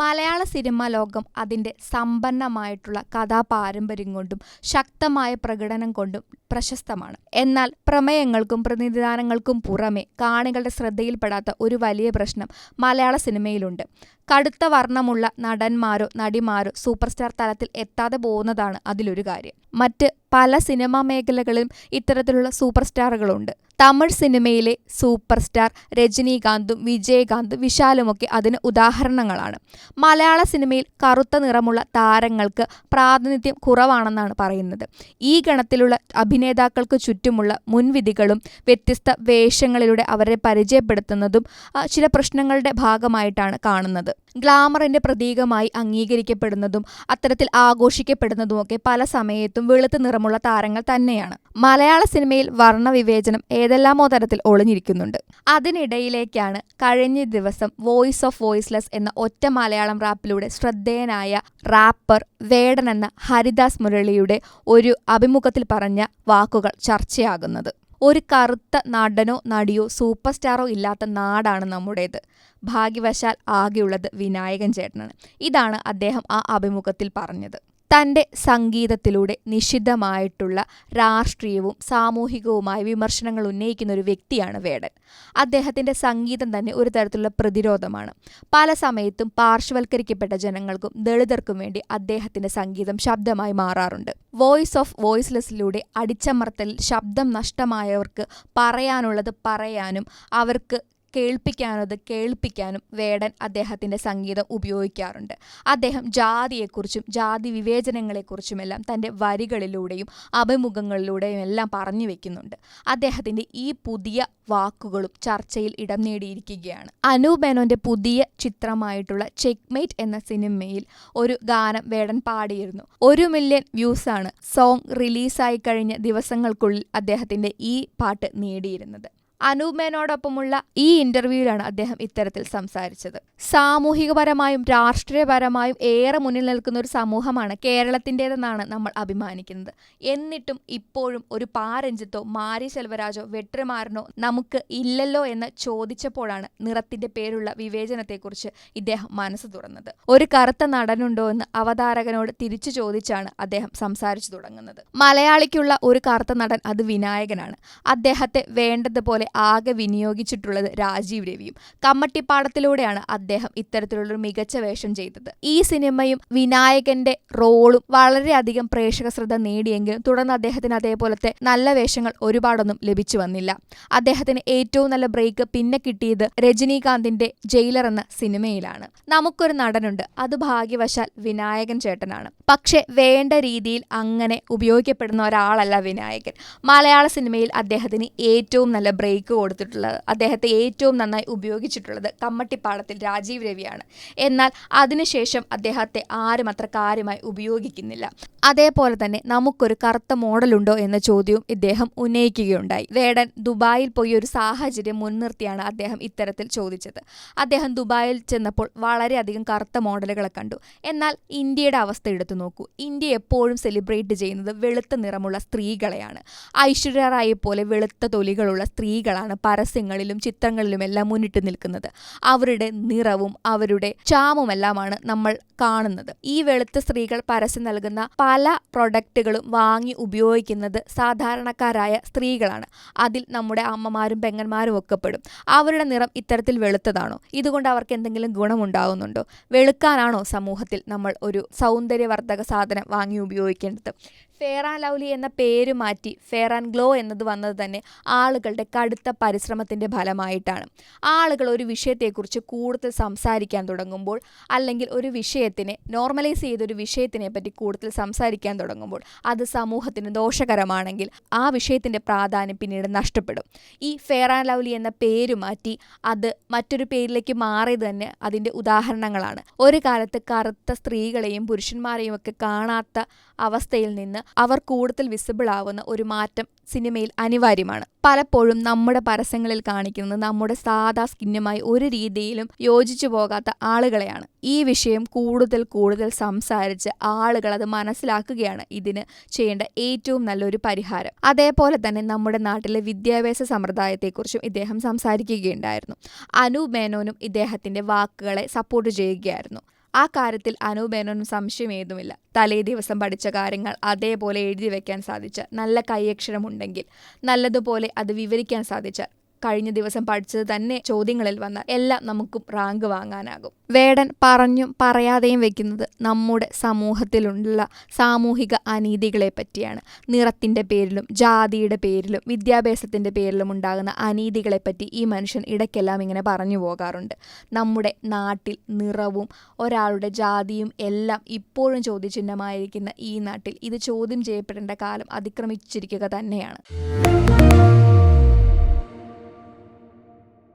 മലയാള cinema ലോകം അതിന്റെ സമ്പന്നമായിട്ടുള്ള കഥാപാരമ്പര്യം കൊണ്ടും ശക്തമായ പ്രകടനം കൊണ്ടും പ്രശസ്തമാണ്. എന്നാൽ പ്രമേയങ്ങൾക്കും പ്രതിനിധാനങ്ങൾക്കും പുറമെ കാണികളുടെ ശ്രദ്ധയിൽപ്പെടാത്ത ഒരു വലിയ പ്രശ്നം മലയാള സിനിമയിലുണ്ട്. കടുത്ത വർണമുള്ള നടന്മാരോ നടിമാരോ സൂപ്പർ സ്റ്റാർ തലത്തിൽ എത്താതെ പോകുന്നതാണ് അതിലൊരു കാര്യം. മറ്റ് പല സിനിമാ മേഖലകളിലും ഇത്തരത്തിലുള്ള സൂപ്പർ സ്റ്റാറുകളുണ്ട് തമിഴ് സിനിമയിലെ സൂപ്പർ സ്റ്റാർ രജനീകാന്തും വിജയകാന്തും വിശാലുമൊക്കെ അതിന് ഉദാഹരണങ്ങളാണ്. മലയാള സിനിമയിൽ കറുത്ത നിറമുള്ള താരങ്ങൾക്ക് പ്രാതിനിധ്യം കുറവാണെന്നാണ് പറയുന്നത്. ഈ ഗണത്തിലുള്ള അഭിനേതാക്കൾക്ക് ചുറ്റുമുള്ള മുൻവിധികളും വ്യത്യസ്ത വേഷങ്ങളിലൂടെ അവരെ പരിചയപ്പെടുത്തുന്നതും ചില പ്രശ്നങ്ങളുടെ ഭാഗമായിട്ടാണ് കാണുന്നത്. ഗ്ലാമറിന്റെ പ്രതീകമായി അംഗീകരിക്കപ്പെടുന്നതും അത്തരത്തിൽ ആഘോഷിക്കപ്പെടുന്നതുമൊക്കെ പല സമയത്തും വെളുത്ത നിറമുള്ള താരങ്ങൾ തന്നെയാണ്. മലയാള സിനിമയിൽ വർണവിവേചനം ഏതെല്ലാമോ തരത്തിൽ ഒളിഞ്ഞിരിക്കുന്നുണ്ട്? അതിനിടയിലേക്കാണ് കഴിഞ്ഞ ദിവസം വോയിസ് ഓഫ് വോയിസ്ലെസ് എന്ന ഒറ്റ മലയാളം റാപ്പിലൂടെ ശ്രദ്ധേയനായ റാപ്പർ വേടൻ എന്ന ഹരിദാസ് മുരളിയുടെ ഒരു അഭിമുഖത്തിൽ പറഞ്ഞ വാക്കുകൾ ചർച്ചയാകുന്നത്. ഒരു കറുത്ത നടനോ നടിയോ സൂപ്പർ സ്റ്റാറോ ഇല്ലാത്ത നാടാണ് നമ്മുടേത്. ഭാഗ്യവശാൽ ആകെയുള്ളത് വിനായകൻ ചേട്ടനാണ്. ഇതാണ് അദ്ദേഹം ആ അഭിമുഖത്തിൽ പറഞ്ഞത്. തന്റെ സംഗീതത്തിലൂടെ നിഷിദ്ധമായിട്ടുള്ള രാഷ്ട്രീയവും സാമൂഹികവുമായ വിമർശനങ്ങൾ ഉന്നയിക്കുന്ന ഒരു വ്യക്തിയാണ് വേടൻ. അദ്ദേഹത്തിന്റെ സംഗീതം തന്നെ ഒരു തരത്തിലുള്ള പ്രതിരോധമാണ്. പല സമയത്തും പാർശ്വവൽക്കരിക്കപ്പെട്ട ജനങ്ങൾക്കും ദളിതർക്കും വേണ്ടി അദ്ദേഹത്തിന്റെ സംഗീതം ശബ്ദമായി മാറാറുണ്ട്. വോയിസ് ഓഫ് വോയിസ്ലെസ്സിലൂടെ അടിച്ചമർത്തലിൽ ശബ്ദം നഷ്ടമായവർക്ക് പറയാനുള്ളത് പറയാനും അവർക്ക് കേൾപ്പിക്കാനത് കേൾപ്പിക്കാനും വേടൻ അദ്ദേഹത്തിന്റെ സംഗീതം ഉപയോഗിക്കാറുണ്ട്. അദ്ദേഹം ജാതിയെക്കുറിച്ചും ജാതി വിവേചനങ്ങളെക്കുറിച്ചുമെല്ലാം തന്റെ വരികളിലൂടെയും അഭിമുഖങ്ങളിലൂടെയും എല്ലാം പറഞ്ഞു വെക്കുന്നുണ്ട്. അദ്ദേഹത്തിന്റെ ഈ പുതിയ വാക്കുകളും ചർച്ചയിൽ ഇടം നേടിയിരിക്കുകയാണ്. അനു മേനോന്റെ പുതിയ ചിത്രമായിട്ടുള്ള ചെക്ക്മേറ്റ് എന്ന സിനിമയിൽ ഒരു ഗാനം വേടൻ പാടിയിരുന്നു. ഒരു മില്യൺ വ്യൂസാണ് സോങ് റിലീസായി കഴിഞ്ഞ ദിവസങ്ങൾക്കുള്ളിൽ അദ്ദേഹത്തിന്റെ ഈ പാട്ട് നേടിയിരുന്നത്. അനൂപ് മേനോടൊപ്പമുള്ള ഈ ഇന്റർവ്യൂവിലാണ് അദ്ദേഹം ഇത്തരത്തിൽ സംസാരിച്ചത്. സാമൂഹികപരമായും രാഷ്ട്രീയപരമായും ഏറെ മുന്നിൽ നിൽക്കുന്ന ഒരു സമൂഹമാണ് കേരളത്തിന്റെതെന്നാണ് നമ്മൾ അഭിമാനിക്കുന്നത്. എന്നിട്ടും ഇപ്പോഴും ഒരു പാരഞ്ജിത്തോ മാരി സെൽവരാജോ വെട്രിമാരനോ നമുക്ക് ഇല്ലല്ലോ എന്ന് ചോദിച്ചപ്പോഴാണ് നിറത്തിന്റെ പേരുള്ള വിവേചനത്തെക്കുറിച്ച് ഇദ്ദേഹം മനസ്സ് തുറന്നത്. ഒരു കറുത്ത നടനുണ്ടോ എന്ന് അവതാരകനോട് തിരിച്ചു ചോദിച്ചാണ് അദ്ദേഹം സംസാരിച്ചു തുടങ്ങുന്നത്. മലയാളിക്കുള്ള ഒരു കറുത്ത നടൻ അത് വിനായകനാണ്. അദ്ദേഹത്തെ വേണ്ടതുപോലെ ആകെ വിനിയോഗിച്ചിട്ടുള്ളത് രാജീവ് രവിയും. കമ്മട്ടിപ്പാടത്തിലൂടെയാണ് അദ്ദേഹം ഇത്തരത്തിലുള്ളൊരു മികച്ച വേഷം ചെയ്തത്. ഈ സിനിമയും വിനായകന്റെ റോളും വളരെയധികം പ്രേക്ഷക ശ്രദ്ധ നേടിയെങ്കിലും തുടർന്ന് അദ്ദേഹത്തിന് അതേപോലത്തെ നല്ല വേഷങ്ങൾ ഒരുപാടൊന്നും ലഭിച്ചു വന്നില്ല. അദ്ദേഹത്തിന് ഏറ്റവും നല്ല ബ്രേക്ക് പിന്നെ കിട്ടിയത് രജനീകാന്തിന്റെ ജയിലർ എന്ന സിനിമയിലാണ്. നമുക്കൊരു നടനുണ്ട്. അത് ഭാഗ്യവശാൽ വിനായകൻ ചേട്ടനാണ്. പക്ഷെ വേണ്ട രീതിയിൽ അങ്ങനെ ഉപയോഗിക്കപ്പെടുന്ന ഒരാളല്ല വിനായകൻ. മലയാള സിനിമയിൽ അദ്ദേഹത്തിന് ഏറ്റവും നല്ല ബ്രേക്ക് കൊടുത്തിട്ടുള്ളത്. അദ്ദേഹത്തെ ഏറ്റവും നന്നായി ഉപയോഗിച്ചിട്ടുള്ളത് കമ്മട്ടിപ്പാടത്തിൽ രാജീവ് രവിയാണ്. എന്നാൽ അതിനുശേഷം അദ്ദേഹത്തെ ആരും അത്ര കാര്യമായി ഉപയോഗിക്കുന്നില്ല. അതേപോലെ തന്നെ നമുക്കൊരു കറുത്ത മോഡലുണ്ടോ എന്ന ചോദ്യവും ഇദ്ദേഹം ഉന്നയിക്കുകയുണ്ടായി. വേടൻ ദുബായിൽ പോയി ഒരു സാഹചര്യം മുൻനിർത്തിയാണ് അദ്ദേഹം ഇത്തരത്തിൽ ചോദിച്ചത്. അദ്ദേഹം ദുബായിൽ ചെന്നപ്പോൾ വളരെയധികം കറുത്ത മോഡലുകളെ കണ്ടു. എന്നാൽ ഇന്ത്യയുടെ അവസ്ഥ എടുത്തു നോക്കൂ. ഇന്ത്യ എപ്പോഴും സെലിബ്രേറ്റ് ചെയ്യുന്നത് വെളുത്ത നിറമുള്ള സ്ത്രീകളെയാണ്. ഐശ്വര്യ റായെ പോലെ വെളുത്ത തൊലികളുള്ള സ്ത്രീകളാണ് പരസ്യങ്ങളിലും ചിത്രങ്ങളിലുമെല്ലാം മുന്നിട്ട് നിൽക്കുന്നത്. അവരുടെ നിറവും അവരുടെ ചാമുമെല്ലാമാണ് നമ്മൾ കാണുന്നത്. ഈ വെളുത്ത സ്ത്രീകൾ പരസ്യം നൽകുന്ന പല പ്രൊഡക്റ്റുകളും വാങ്ങി ഉപയോഗിക്കുന്നത് സാധാരണക്കാരായ സ്ത്രീകളാണ്. അതിൽ നമ്മുടെ അമ്മമാരും പെങ്ങന്മാരും ഒക്കെ പെടും അവരുടെ നിറം ഇത്തരത്തിൽ വെളുത്തതാണോ? ഇതുകൊണ്ട് അവർക്ക് എന്തെങ്കിലും ഗുണമുണ്ടാകുന്നുണ്ടോ വെളുക്കാനാണോ സമൂഹത്തിൽ നമ്മൾ ഒരു സൗന്ദര്യവർദ്ധക സാധനം വാങ്ങി ഉപയോഗിക്കേണ്ടത്? ഫെയർ ആൻഡ് ലവ്ലി എന്ന പേര് മാറ്റി ഫെയർ ആൻഡ് ഗ്ലോ എന്നത് വന്നത് തന്നെ ആളുകളുടെ കടുത്ത പരിശ്രമത്തിന്റെ ഫലമായിട്ടാണ്. ആളുകൾ ഒരു വിഷയത്തെക്കുറിച്ച് കൂടുതൽ സംസാരിക്കാൻ തുടങ്ങുമ്പോൾ അല്ലെങ്കിൽ ഒരു വിഷയത്തിനെ നോർമലൈസ് ചെയ്തൊരു വിഷയത്തിനെ പറ്റി കൂടുതൽ സംസാരിക്കാൻ തുടങ്ങുമ്പോൾ അത് സമൂഹത്തിന് ദോഷകരമാണെങ്കിൽ ആ വിഷയത്തിന്റെ പ്രാധാന്യം പിന്നീട് നഷ്ടപ്പെടും. ഈ ഫെയർ ആൻഡ് ലവ്ലി എന്ന പേര് മാറ്റി അത് മറ്റൊരു പേരിലേക്ക് മാറിയത് തന്നെ അതിന്റെ ഉദാഹരണങ്ങളാണ്. ഒരു കാലത്ത് കറുത്ത സ്ത്രീകളെയും പുരുഷന്മാരെയും ഒക്കെ കാണാത്ത അവസ്ഥയിൽ നിന്ന് അവർ കൂടുതൽ വിസിബിൾ ആവുന്ന ഒരു മാറ്റം സിനിമയിൽ അനിവാര്യമാണ്. പലപ്പോഴും നമ്മുടെ പരസ്യങ്ങളിൽ കാണിക്കുന്നത് നമ്മുടെ സാധാ സ്കിന്നുമായി ഒരു രീതിയിലും യോജിച്ചു പോകാത്ത ആളുകളെയാണ്. ഈ വിഷയം കൂടുതൽ കൂടുതൽ സംസാരിച്ച് ആളുകൾ അത് മനസ്സിലാക്കുകയാണ് ഇതിന് ചെയ്യേണ്ട ഏറ്റവും നല്ലൊരു പരിഹാരം. അതേപോലെ തന്നെ നമ്മുടെ നാട്ടിലെ വിദ്യാഭ്യാസ സമ്പ്രദായത്തെക്കുറിച്ചും ഇദ്ദേഹം സംസാരിക്കുകയുണ്ടായിരുന്നു. അനു മേനോനും ഇദ്ദേഹത്തിന്റെ വാക്കുകളെ സപ്പോർട്ട് ചെയ്യുകയായിരുന്നു. ആ കാര്യത്തിൽ അനൂപേനൊന്നും സംശയമേതുമില്ല തലേ ദിവസം പഠിച്ച കാര്യങ്ങൾ അതേപോലെ എഴുതി വെക്കാൻ സാധിച്ച നല്ല കൈയക്ഷരമുണ്ടെങ്കിൽ നല്ലതുപോലെ അത് വിവരിക്കാൻ സാധിച്ച കഴിഞ്ഞ ദിവസം പഠിച്ചത് തന്നെ ചോദ്യങ്ങളിൽ വന്നാൽ എല്ലാം നമുക്കും റാങ്ക് വാങ്ങാനാകും. വേടൻ പറഞ്ഞും പറയാതെയും വെക്കുന്നത് നമ്മുടെ സമൂഹത്തിലുള്ള സാമൂഹിക അനീതികളെ പറ്റിയാണ്. നിറത്തിന്റെ പേരിലും ജാതിയുടെ പേരിലും വിദ്യാഭ്യാസത്തിന്റെ പേരിലും ഉണ്ടാകുന്ന അനീതികളെപ്പറ്റി ഈ മനുഷ്യൻ ഇടയ്ക്കെല്ലാം ഇങ്ങനെ പറഞ്ഞു പോകാറുണ്ട്. നമ്മുടെ നാട്ടിൽ നിറവും ഒരാളുടെ ജാതിയും എല്ലാം ഇപ്പോഴും ചോദ്യചിഹ്നമായിരിക്കുന്ന ഈ നാട്ടിൽ ഇത് ചോദ്യം ചെയ്യപ്പെടേണ്ട കാലം അതിക്രമിച്ചിരിക്കുക തന്നെയാണ്.